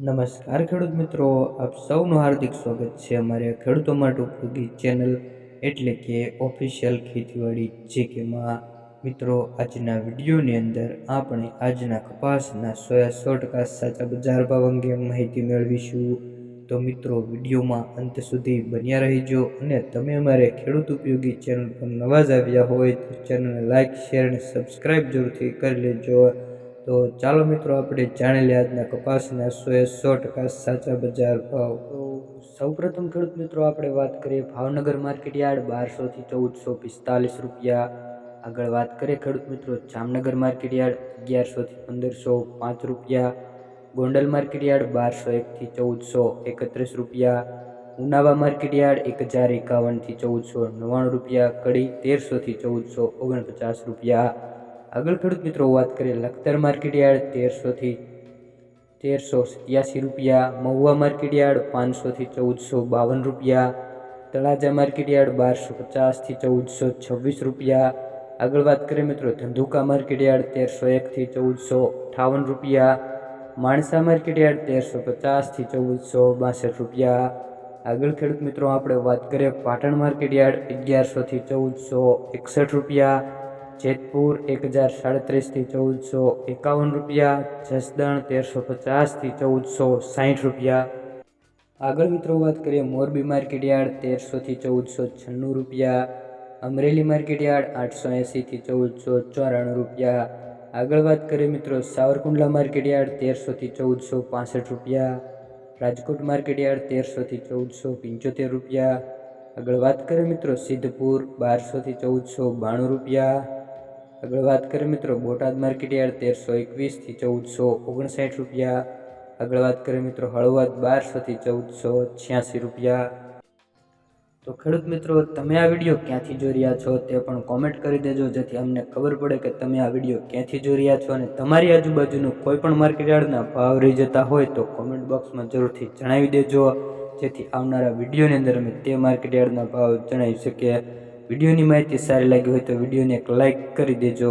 નમસ્કાર ખેડૂત મિત્રો, આપ સૌનું હાર્દિક સ્વાગત છે અમારે ખેડૂતો માટે ઉપયોગી ચેનલ એટલે કે ઓફિશિયલ ખેતીવાડી જે કેમાં મિત્રો, આજના વિડીયોની અંદર આપણે આજના કપાસના સોયા સો ટકા સાચા બજાર ભાવ અંગે માહિતી મેળવીશું. તો મિત્રો, વિડીયોમાં અંત સુધી બન્યા રહીજો અને તમે અમારે ખેડૂત ઉપયોગી ચેનલ પર નવા જ આવ્યા હોય તો ચેનલને લાઇક શેર અને સબસ્ક્રાઈબ જરૂરથી કરી લેજો. તો ચાલો મિત્રો, આપણે જાણી લઈએ આજના કપાસના એ સો ટકા સાચા બજાર ભાવ. તો સૌપ્રથમ ખેડૂત મિત્રો, આપણે વાત કરીએ ભાવનગર માર્કેટ યાર્ડ બારસોથી ચૌદસો પિસ્તાલીસ રૂપિયા. આગળ વાત કરીએ ખેડૂત મિત્રો, જામનગર માર્કેટ યાર્ડ અગિયારસોથી પંદરસો પાંચ રૂપિયા. ગોંડલ માર્કેટ યાર્ડ બારસો એકથી ચૌદસો એકત્રીસ રૂપિયા. ઉનાવા માર્કેટ યાર્ડ એક હજાર એકાવનથી ચૌદસો નવ્વાણું રૂપિયા. કડી તેરસોથી ચૌદસો ઓગણપચાસ રૂપિયા. આગળ ખેડૂત મિત્રો વાત કરીએ લખતર માર્કેટ યાર્ડ તેરસોથી તેરસો સત્યાસી રૂપિયા મહુવા માર્કેટ યાર્ડ પાંચસોથી ચૌદસો બાવન રૂપિયા તળાજા માર્કેટ યાર્ડ બારસો પચાસથી ચૌદસો છવ્વીસ રૂપિયા આગળ વાત કરીએ મિત્રો ધંધુકા માર્કેટ યાર્ડ તેરસો એકથી ચૌદસો અઠાવન રૂપિયા માણસા માર્કેટ યાર્ડ તેરસો પચાસથી ચૌદસો બાસઠ રૂપિયા આગળ ખેડૂત મિત્રો આપણે વાત કરીએ પાટણ માર્કેટ યાર્ડ અગિયારસોથી ચૌદસો એકસઠ રૂપિયા જેતપુર એક હજાર સાડત્રીસથી ચૌદસો એકાવન રૂપિયા જસદણ તેરસો પચાસથી ચૌદસો સાઠ રૂપિયા આગળ મિત્રો વાત કરીએ મોરબી માર્કેટ યાર્ડ તેરસોથી ચૌદસો છન્નું રૂપિયા અમરેલી માર્કેટ યાર્ડ આઠસો એંસીથી ચૌદસો ચોરાણું રૂપિયા આગળ વાત કરીએ મિત્રો સાવરકુંડલા માર્કેટ યાર્ડ તેરસોથી ચૌદસો પાસઠ રૂપિયા રાજકોટ માર્કેટ યાર્ડ તેરસોથી ચૌદસો પંચોતેર રૂપિયા આગળ વાત કરીએ મિત્રો સિદ્ધપુર બારસોથી ચૌદસો બાણું રૂપિયા આગળ વાત કરીએ મિત્રો, બોટાદ માર્કેટ યાર્ડ તેરસો એકવીસથી ચૌદસો ઓગણસાઠ રૂપિયા. આગળ વાત કરીએ મિત્રો, હળવદ બારસોથી ચૌદસો છ્યાસી રૂપિયા. તો ખેડૂત મિત્રો, તમે આ વીડિયો ક્યાંથી જોઈ રહ્યા છો તે પણ કોમેન્ટ કરી દેજો, જેથી અમને ખબર પડે કે તમે આ વીડિયો ક્યાંથી જોઈ રહ્યા છો અને તમારી આજુબાજુનું કોઈ પણ માર્કેટ ભાવ રહી જતા હોય તો કોમેન્ટ બોક્સમાં જરૂરથી જણાવી દેજો, જેથી આવનારા વિડીયોની અંદર અમે તે માર્કેટ યાર્ડના ભાવ જણાવી શકીએ. વિડીયોની માહિતી સારી લાગી હોય તો વિડીયોને એક લાઇક કરી દેજો.